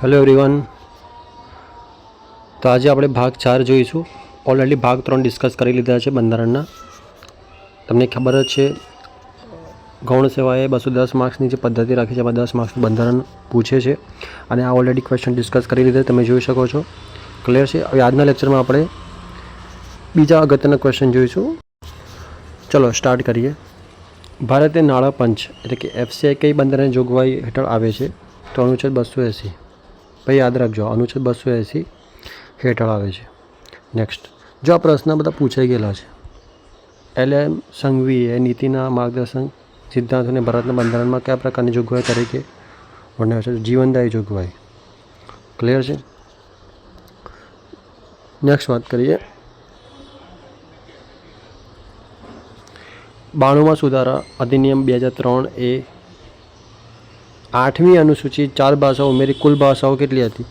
Hello everyone તો આજે આપણે ભાગ ચાર જોઈશું. ઓલરેડી ભાગ ત્રણ ડિસ્કસ કરી લીધા છે બંધારણના. તમને ખબર જ છે, ગૌણ સેવાએ બસો દસ માર્ક્સની જે પદ્ધતિ રાખી છે, એમાં દસ માર્ક્સનું બંધારણ પૂછે છે. અને આ ઓલરેડી ક્વેશ્ચન ડિસ્કસ કરી લીધા, તમે જોઈ શકો છો. ક્લિયર છે? હવે આજના લેક્ચરમાં આપણે બીજા અગત્યના ક્વેશ્ચન જોઈશું. ચલો સ્ટાર્ટ કરીએ. ભારતે નાણાં પંચ એટલે કે એફસીઆઈ કઈ બંધારણની જોગવાઈ હેઠળ આવે છે? તો અનુચ્છેદ બસો એંસી. ભાઈ, યાદ રાખજો, અનુચ્છેદ બસો એંસી હેઠળ આવે છે. નેક્સ્ટ જો આ પ્રશ્ન બધા પૂછાઈ ગયેલા છે એલ એમ સંઘવીએ નીતિના માર્ગદર્શન સિદ્ધાંતોને ભારતના બંધારણમાં કયા પ્રકારની જોગવાઈ તરીકે વર્ણવ્યા છે? જીવનદાયી જોગવાઈ. ક્લિયર છે? નેક્સ્ટ વાત કરીએ. બાણુંમાં સુધારા અધિનિયમ બે હજાર ત્રણ એ આઠમી અનુસૂચિ ચાર ભાષાઓ, ઉમેરી કુલ ભાષાઓ કેટલી હતી?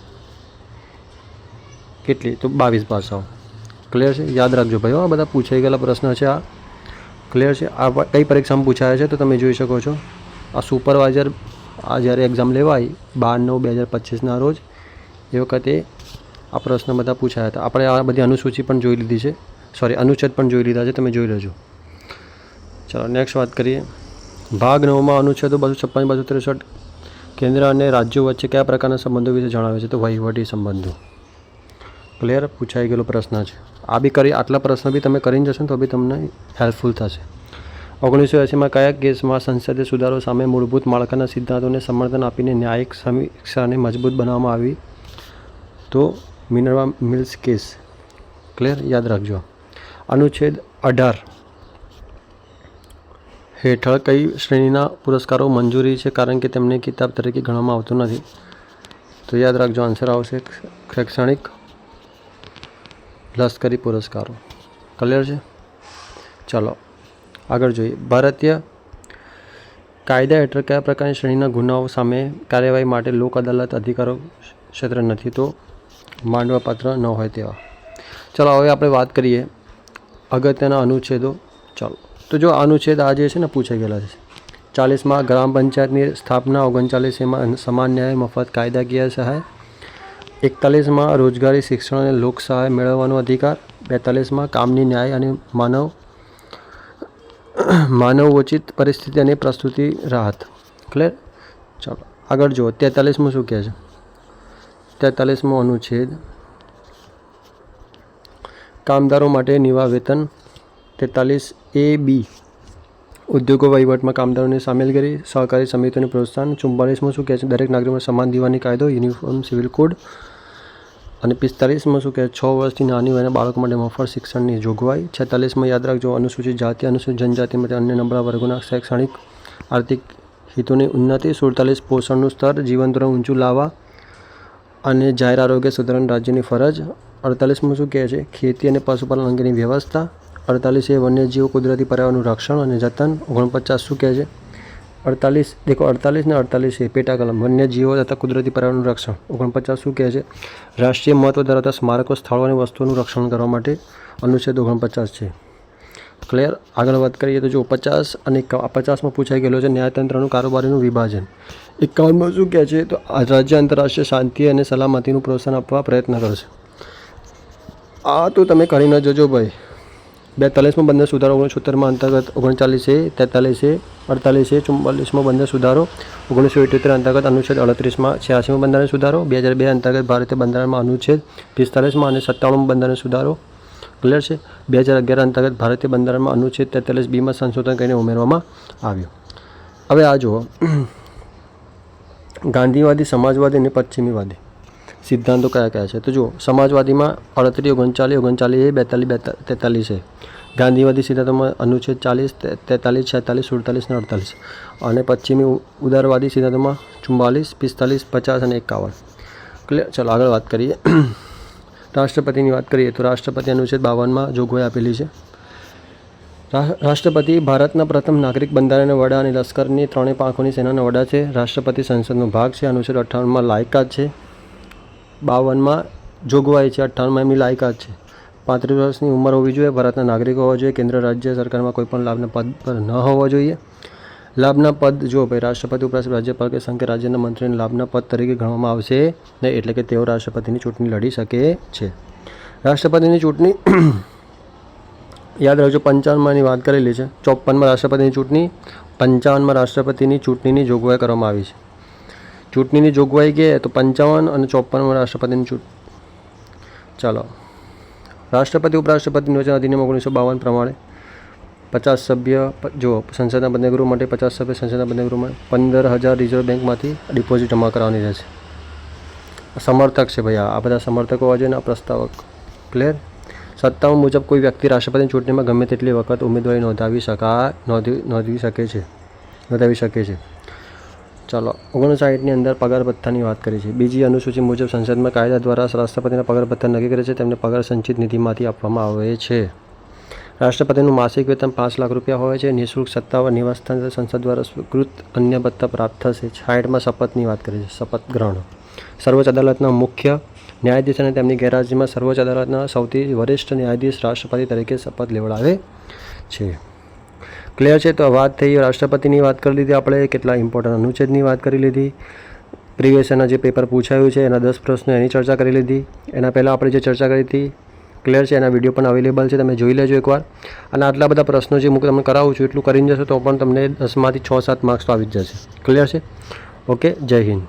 કેટલી? તો બાવીસ ભાષાઓ. ક્લિયર છે? યાદ રાખજો ભાઈઓ, આ બધા પૂછાઈ ગયેલા પ્રશ્ન છે આ. ક્લિયર છે? આ કઈ પરીક્ષામાં પૂછાયા છે તો તમે જોઈ શકો છો. આ સુપરવાઇઝર આ જ્યારે એક્ઝામ લેવાય, બાર નવ બે હજાર પચીસના રોજ, એ વખતે આ પ્રશ્ન બધા પૂછાયા હતા. આપણે આ બધી અનુસૂચિ પણ જોઈ લીધી છે. સોરી અનુચ્છેદ પણ જોઈ લીધા છે. તમે જોઈ લેજો. ચાલો નેક્સ્ટ વાત કરીએ. ભાગ નવમાં અનુચ્છેદો બસો છપ્પન બસો ત્રેસઠ. કેન્દ્ર અને રાજ્યો વચ્ચે કયા પ્રકારના સંબંધો વિશે જણાવે છે? તો વહીવટી સંબંધો. ક્લિયર પૂછાઈ ગયેલો પ્રશ્ન છે. આ બી કરી, આટલા પ્રશ્ન બી તમે કરીને જશો ને તો બી તમને હેલ્પફુલ થશે. ઓગણીસો એંસીમાં કયા કેસમાં સંસદે સુધારો સામે મૂળભૂત માળખાના સિદ્ધાંતોને સમર્થન આપીને ન્યાયિક સમીક્ષાને મજબૂત બનાવવામાં આવી? તો મિનરવા મિલ્સ કેસ. ક્લિયર યાદ રાખજો. અનુચ્છેદ અઢાર. હેઠળ કઈ શ્રેણીના પુરસ્કારો મંજૂરી છે? કારણ કે તેમને કિતાબ તરીકે ગણવામાં આવતું નથી. તો યાદ રાખજો આન્સર આવશે શૈક્ષણિક લશ્કરી પુરસ્કારો. ક્લિયર છે? ચાલો, આગળ જોઈએ. ભારતીય કાયદા હેઠળ કયા પ્રકારની શ્રેણીના ગુનાઓ સામે કાર્યવાહી માટે લોક અદાલત અધિકારો ક્ષેત્ર નથી? તો માંડવાપાત્ર ન હોય તેવા. ચાલો, હવે આપણે વાત કરીએ અગત્યના અનુચ્છેદો. ચાલો. તો જો અનુચ્છેદ આ જે છે ને પૂછાઈ ગયેલા છે. ચાલીસમાં ગ્રામ પંચાયતની સ્થાપના ઓગણચાલીસ એમાં સમાન ન્યાય, મફત કાયદાકીય સહાય, એકતાલીસમાં રોજગારી શિક્ષણ અને લોક સહાય મેળવવાનો અધિકાર, બેતાલીસમાં કામની ન્યાય અને માનવ, માનવોચિત પરિસ્થિતિ અને પ્રસ્તુતિ રાહત. ક્લિયર ચાલો, આગળ જુઓ. તેતાલીસમાં શું કહે છે? તેતાલીસમો અનુચ્છેદ. કામદારો માટે નિવા વેતન તેતાલીસ એ બી. ઉદ્યોગો વહીવટમાં કામદારોને સામેલ કરી સહકારી સમિતિઓને પ્રોત્સાહન. ચુમ્બાલીસમાં શું કહે છે? દરેક નાગરિકમાં સમાન દીવાની કાયદો, યુનિફોર્મ, સિવિલ કોડ અને પિસ્તાલીસમાં શું કહે છ વર્ષથી નાની વયના બાળકો માટે મફત શિક્ષણની જોગવાઈ. છેતાલીસમાં યાદ રાખજો, અનુસૂચિત જાતિ, અનુસૂચિત જનજાતિ માટે અન્ય નબળા વર્ગોના શૈક્ષણિક, આર્થિક હિતોની ઉન્નતિ. સુડતાલીસ, પોષણનું સ્તર, જીવન ધોરણ ઊંચું લાવવા અને જાહેર આરોગ્ય સુધારણ રાજ્યની ફરજ. અડતાલીસમાં શું કહે છે? ખેતી અને પશુપાલન અંગેની વ્યવસ્થા. અડતાલીસ એ વન્યજીવો કુદરતી પર્યાવરણનું રક્ષણ અને જતન. ઓગણપચાસ શું કહે છે? અડતાલીસ, દેખો, અડતાલીસ ને અડતાલીસ એ પેટા કલમ વન્યજીવો તથા કુદરતી પર્યાવરણનું રક્ષણ. ઓગણપચાસ શું કહે છે? રાષ્ટ્રીય મહત્વ ધરાવતા સ્મારકો, સ્થળો અને વસ્તુઓનું રક્ષણ કરવા માટે અનુચ્છેદ ઓગણપચાસ છે. ક્લિયર આગળ વાત કરીએ તો જો પચાસ અને પચાસમાં પૂછાઈ ગયેલો છે ન્યાયતંત્રનું કારોબારીનું વિભાજન. એકાવનમાં શું કહે છે? તો રાજ્ય આંતરરાષ્ટ્રીય શાંતિ અને સલામતીનું પ્રોત્સાહન આપવા પ્રયત્ન કરશે. આ તો તમે કરી ન જજો ભાઈ. બેતાલીસમાં બંદર સુધારો ઓગણસોતેરમાં અંતર્ગત ઓગણચાલીસે, તેતાલીસે, અડતાલીસે ચુમ્માલીસમાં બંદર સુધારો, ઓગણીસો ઇઠ્યોતેર અંતર્ગત અનુચ્છેદ અડત્રીસમાં છ્યાસીમાં બંધારણ સુધારો બે હજાર બે અંતર્ગત ભારતીય બંધારણમાં અનુચ્છેદ પિસ્તાલીસમાં અને સત્તાણુંમાં બંધારણ સુધારો. ક્લિયર છે? બે હજાર અગિયાર અંતર્ગત ભારતીય બંધારણમાં અનુચ્છેદ તેતાલીસ બીમાં સંશોધન કરીને ઉમેરવામાં આવ્યું. હવે આ જુઓ. ગાંધીવાદી, સમાજવાદી અને પશ્ચિમીવાદી. સિદ્ધાંતો કયા કયા છે? તો જુઓ, સમાજવાદીમાં અડત્રીસ, ઓગણચાલીસ ઓગણચાલીસ એ બેતાલીસ, બેતા, તેતાલીસ છે. ગાંધીવાદી સિદ્ધાંતોમાં અનુચ્છેદ ચાલીસ તેતાલીસ, છેતાલીસ, સુડતાલીસ અને અડતાલીસ. અને પશ્ચિમી ઉદારવાદી સિદ્ધાંતોમાં ચુમ્માલીસ પિસ્તાલીસ, પચાસ અને એકાવન. ક્લિયર? ચલો, આગળ વાત કરીએ. રાષ્ટ્રપતિની વાત કરીએ તો રાષ્ટ્રપતિ અનુચ્છેદ બાવનમાં જોગવાઈ આપેલી છે. રાષ્ટ્રપતિ ભારતના પ્રથમ નાગરિક બંધારણના વડા અને લશ્કરની ત્રણેય પાંખોની સેનાના વડા છે. રાષ્ટ્રપતિ સંસદનો ભાગ છે. અનુચ્છેદ અઠ્ઠાવનમાં લાયકાત છે. બાવનમાં જોગવાઈ છે અઠ્ઠાવનમાં એમની લાયકાત છે. પાંત્રીસ વર્ષની ઉંમર હોવી જોઈએ, ભારતના નાગરિક હોવા જોઈએ, કેન્દ્ર રાજ્ય સરકારમાં કોઈ પણ લાભના પદ પર ન હોવા જોઈએ. લાભના પદ જો ભાઈ, રાષ્ટ્રપતિ, ઉપરાષ્ટ્રપતિ, રાજ્યપાલ કે સંઘ રાજ્યના મંત્રીને લાભના પદ તરીકે ગણવામાં આવશે નહીં, એટલે કે તેઓ રાષ્ટ્રપતિની ચૂંટણી લડી શકે છે. રાષ્ટ્રપતિની ચૂંટણી, યાદ રાખજો પંચાવનમાંની વાત કરેલી છે. ચોપનમાં રાષ્ટ્રપતિની ચૂંટણી, પંચાવનમાં રાષ્ટ્રપતિની ચૂંટણીની જોગવાઈ કરવામાં આવી છે. ચૂંટણીની જોગવાઈ કે તો પંચાવન અને ચોપનમાં રાષ્ટ્રપતિની ચૂંટ ચાલો. રાષ્ટ્રપતિ ઉપરાષ્ટ્રપતિ નિર્વાચન અધિનિયમ ઓગણીસો બાવન પ્રમાણે પચાસ સભ્ય જો સંસદના બંને ગૃહ માટે પચાસ સભ્ય સંસદના બંને ગૃહમાં પંદર હજાર રિઝર્વ બેંકમાંથી ડિપોઝિટ જમા કરાવવાની રહેશે. સમર્થક છે ભાઈ આ. બધા સમર્થકો હોવા જોઈએ ને આ પ્રસ્તાવક. ક્લિયર સત્તાઓ મુજબ કોઈ વ્યક્તિ રાષ્ટ્રપતિની ચૂંટણીમાં ગમે તેટલી વખત ઉમેદવારી નોંધાવી શકા નોંધી નોંધવી શકે છે. નોંધાવી શકે છે. ચાલો, ઓગણસાઠની અંદર પગારભથ્થાની વાત કરી છે બીજી અનુસૂચિ મુજબ સંસદમાં કાયદા દ્વારા રાષ્ટ્રપતિના પગારભથ્થા નક્કી કરે છે, તેમને પગાર સંચિત નિધિમાંથી આપવામાં આવે છે. રાષ્ટ્રપતિનું માસિક વેતન પાંચ લાખ રૂપિયા હોય છે. નિઃશુલ્ક સત્તાવાર નિવાસસ્થાન સંસદ દ્વારા સ્વીકૃત અન્ય ભથ્થા પ્રાપ્ત થશે. છાંઠમાં શપથની વાત કરી છે શપથ ગ્રહણ. સર્વોચ્ચ અદાલતના મુખ્ય ન્યાયાધીશ અને તેમની ગેરહાજરીમાં સર્વોચ્ચ અદાલતના સૌથી વરિષ્ઠ ન્યાયાધીશ રાષ્ટ્રપતિ તરીકે શપથ લેવડાવે છે. ક્લિયર છે? તો વાત થઈ, રાષ્ટ્રપતિની વાત કરી લીધી આપણે, કેટલા ઇમ્પોર્ટન્ટ અનુચ્છેદની વાત કરી લીધી. પ્રિવિયસ એના જે પેપર પૂછાયું છે, એના દસ પ્રશ્નો એની ચર્ચા કરી લીધી. એના પહેલાં આપણે જે ચર્ચા કરી હતી ક્લિયર છે? એના વીડિયો પણ અવેલેબલ છે, તમે જોઈ લેજો એકવાર. અને આટલા બધા પ્રશ્નો જે હું તમને કરાવું છું, એટલું કરીને જશો તો પણ તમને દસમાંથી છ સાત માર્ક્સ તો આવી જ જશે. ક્લિયર છે? ઓકે જય હિન્દ.